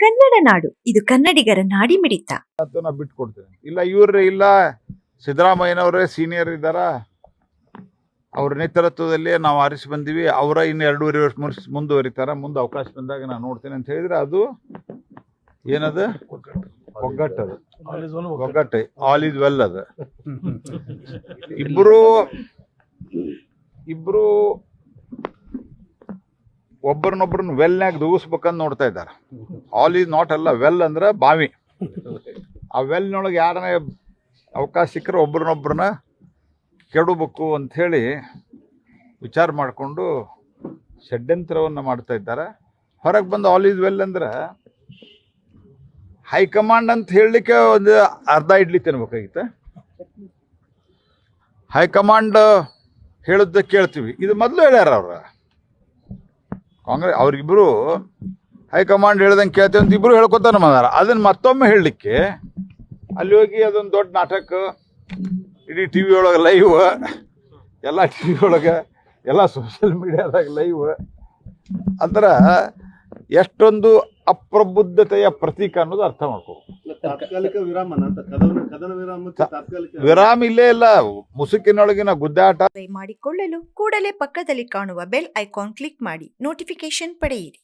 ಕನ್ನಡ ನಾಡು. ಇದು ಕನ್ನಡಿಗರ ನಾಡಿ ಮಿಡಿತ. ಅದನ್ನ ಬಿಟ್ಕೊಡ್ತೀನಿ. ಇಲ್ಲ ಇವ್ರೆ ಇಲ್ಲ. ಸಿದ್ದರಾಮಯ್ಯನವರೇ ಸೀನಿಯರ್ ಇದ್ದಾರ? ಅವ್ರ ನೇತೃತ್ವದಲ್ಲಿ ನಾವು ಆರಿಸಿ ಬಂದೀವಿ. ಅವರ ಇನ್ನು ಎರಡೂವರೆ ವರ್ಷ ಮುನ್ಸ್ ಮುಂದುವರಿತಾರ. ಮುಂದೆ ಅವಕಾಶ ಬಂದಾಗ ನಾನು ನೋಡ್ತೇನೆ ಅಂತ ಹೇಳಿದ್ರೆ ಅದು ಏನದು? ಒಗ್ಗಟ್ಟು ಅದು ಒಗ್ಗಟ್ಟು. ಆಲ್ ಇಸ್ ವೆಲ್ ಅದು. ಇಬ್ರು ಇಬ್ರು ಒಬ್ಬರನ್ನೊಬ್ಬರನ್ನ ವೆಲ್ನಾಗ ದೂಗಿಸ್ಬೇಕಂದು ನೋಡ್ತಾ ಇದ್ದಾರೆ. ಆಲ್ ಈಸ್ ನಾಟ್ ಅಲ್ಲ ವೆಲ್ ಅಂದ್ರೆ ಬಾವಿ. ಆ ವೆಲ್ನೊಳಗೆ ಯಾರನ್ನ ಅವಕಾಶ ಸಿಕ್ಕರೆ ಒಬ್ರನ್ನೊಬ್ರನ್ನ ಕೆಡಬೇಕು ಅಂಥೇಳಿ ವಿಚಾರ ಮಾಡಿಕೊಂಡು ಷಡ್ಯಂತ್ರವನ್ನು ಮಾಡ್ತಾ ಇದ್ದಾರೆ. ಹೊರಗೆ ಬಂದು ಆಲ್ ಈಸ್ ವೆಲ್ ಅಂದ್ರೆ ಹೈಕಮಾಂಡ್ ಅಂತ ಹೇಳಲಿಕ್ಕೆ ಒಂದು ಅರ್ಧ ಇಡ್ಲಿ ತಿನ್ಬೇಕಾಗಿತ್ತು. ಹೈಕಮಾಂಡ್ ಹೇಳಿದ್ದ ಕೇಳ್ತೀವಿ. ಇದು ಮೊದಲು ಹೇಳ್ಯಾರ ಅವ್ರ. ಕಾಂಗ್ರೆಸ್ ಅವ್ರಿಗಿಬ್ರು ಹೈಕಮಾಂಡ್ ಹೇಳ್ದಂಗೆ ಕೇಳ್ತೀವಿ ಅಂತ ಇಬ್ರು ಹೇಳ್ಕೊತಾನೆ ಬಂದಾರ ಅದನ್ನ ಮತ್ತೊಮ್ಮೆ ಹೇಳಲಿಕ್ಕೆ ಅಲ್ಲಿ ಹೋಗಿ ಅದೊಂದು ದೊಡ್ಡ ನಾಟಕ, ಇಡೀ ಟಿ ವಿ ಒಳಗೆ ಲೈವ್ ಎಲ್ಲ ಟಿ ವಿ ಒಳಗೆ, ಎಲ್ಲ ಸೋಷಿಯಲ್ ಮೀಡಿಯಾದಾಗ ಲೈವ್ ಅಂದ್ರೆ ಎಷ್ಟೊಂದು ಅಪ್ರಬುದ್ಧತೆಯ ಪ್ರತೀಕ ಅನ್ನೋದು ಅರ್ಥ ಮಾಡ್ಕೋಬೇಕು. ತಾತ್ಕಾಲಿಕ ಕದನ ವಿರಾಮ ಇಲ್ಲೇ ಇಲ್ಲ. ಮುಸುಕಿನೊಳಗಿನ ಗುದ್ದಾಟ ಮಾಡಿಕೊಳ್ಳಲು ಕೂಡಲೇ ಪಕ್ಕದಲ್ಲಿ ಕಾಣುವ ಬೆಲ್ ಐಕಾನ್ ಕ್ಲಿಕ್ ಮಾಡಿ ನೋಟಿಫಿಕೇಶನ್ ಪಡೆಯಿರಿ.